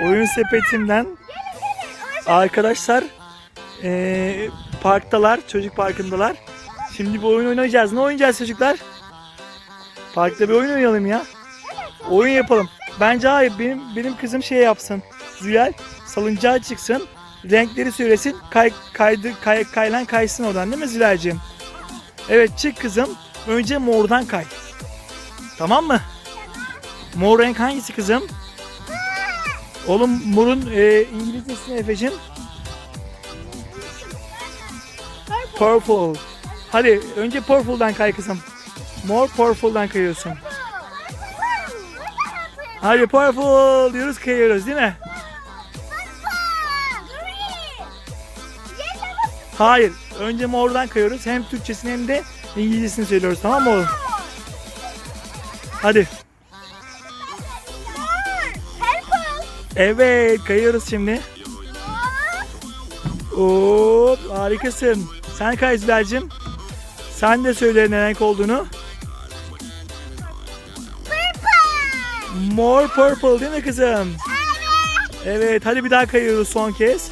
oyun sepetinden arkadaşlar eee, parktalar, çocuk parkındalar. Şimdi bir oyun oynayacağız. Ne oynayacağız çocuklar? Parkta bir oyun oynayalım ya. Oyun yapalım. Bence hayır benim benim kızım şey yapsın. Züyal salıncağa çıksın. Renkleri söylesin. Kay, kaydı, kay, kaylan kaysın oradan değil mi Zülal'cığım? Evet çık kızım. Önce mordan kay. Tamam mı? Mor renk hangisi kızım? Oğlum morun e, İngilizcesi ne Efe'cim? Purple. Hadi önce purple'dan kay kızım. Mor purple'dan kayıyorsun. Hadi purple diyoruz kayıyoruz değil mi? Hayır. Önce mordan kayıyoruz. Hem Türkçesini hem de İngilizcesini söylüyoruz. Tamam mı oğlum? Hadi. Evet kayıyoruz şimdi. Hop harikasın. Sen kay Zülal'cim. Sen de söyle ne renk olduğunu. More purple değil mi kızım? Evet hadi bir daha kayıyoruz son kez.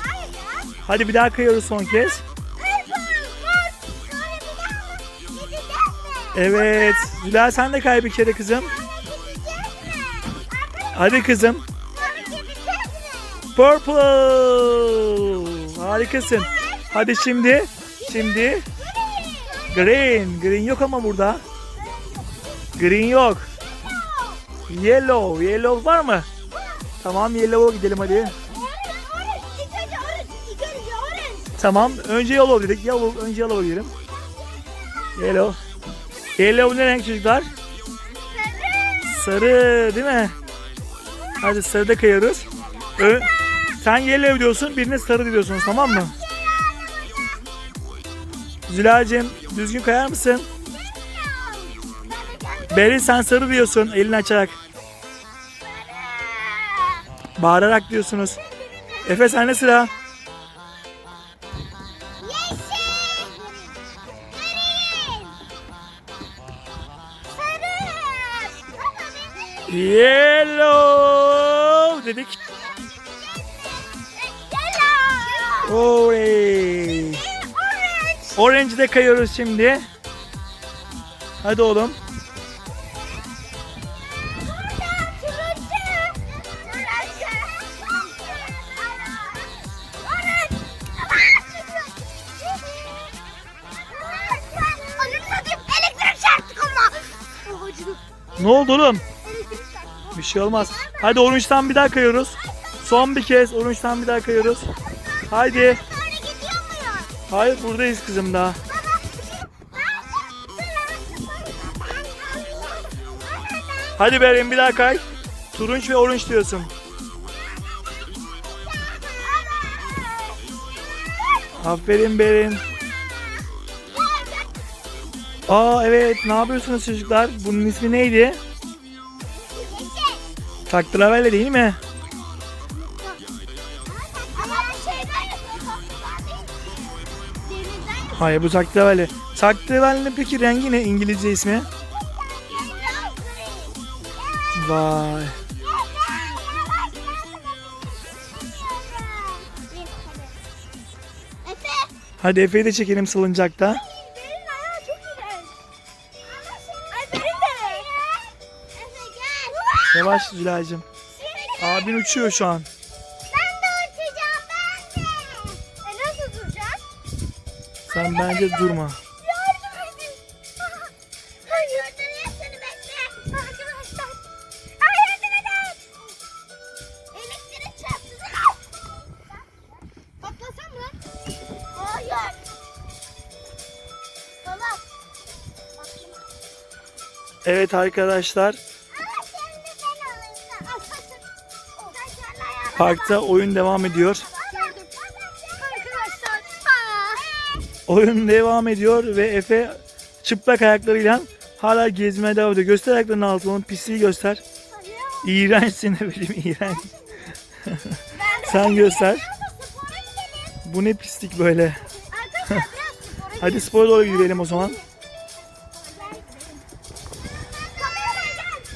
Hadi bir daha kayıyoruz son kez. Evet. Zülal sen de kay bir kere kızım. Hadi kızım. Purple. Harikasın. Hadi şimdi. Şimdi. Green. Green yok ama burada. Green yok. Yellow. Yellow var mı? Tamam yellow'a gidelim hadi. Tamam. Önce yellow dedik. Yellow, önce yellow'a gidelim. Yellow. Yellow ne renk çocuklar? Sarı değil mi? Hadi sarıda kayıyoruz. Ö- sen yellow diyorsun, birine sarı diyorsunuz tamam mı? Zülal'cim düzgün kayar mısın? Berin sen sarı diyorsun elini açarak. Bağırarak diyorsunuz. Efe sen ne sıra? Yellow dedik. Oley. Orange'de kayıyoruz şimdi. Hadi oğlum. Ne oldu oğlum? Bir şey olmaz. Hadi orange'dan bir daha kayıyoruz. Son bir kez orange'dan bir daha kayıyoruz. Haydi. Böyle gidiyor muyuz? Hayır buradayız kızım daha. Hadi Berin bir daha kay. Turunç ve orange diyorsun. Aferin Berin. Aa evet ne yapıyorsunuz çocuklar? Bunun ismi neydi? Taktravelle değil mi? Hayır bu taktravelle. Taktravelle peki rengi ne İngilizce ismi? Vay. Hadi Efe'yi de çekelim salıncakta. Yavaş Zülacığım. Abin uçuyor şu an. Sen bence durma. Evet arkadaşlar parkta oyun devam ediyor. Oyun devam ediyor ve Efe çıplak ayaklarıyla hala gezmeye devam ediyor. Göster ayaklarının altını onun pisliği göster. İğrençsin Efe'cim iğrenç. Sen göster. Bu ne pislik böyle. Hadi spora doğru gidelim o zaman.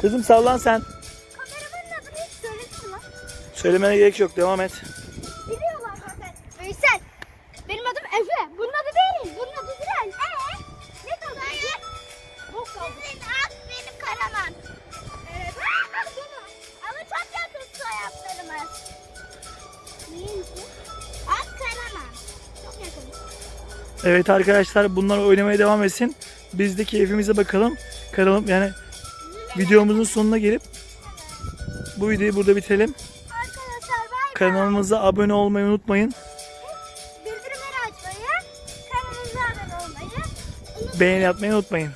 Kızım sallan sen. Söylemene gerek yok. Devam et. Evet arkadaşlar bunlar oynamaya devam etsin. Biz de keyfimize bakalım. Kanalım yani videomuzun sonuna gelip bu videoyu burada bitirelim. Arkadaşlar bay bay. Kanalımıza abone olmayı unutmayın. Bildirimleri açmayı, kanalımıza abone olmayı unutmayın. Beğeni atmayı unutmayın.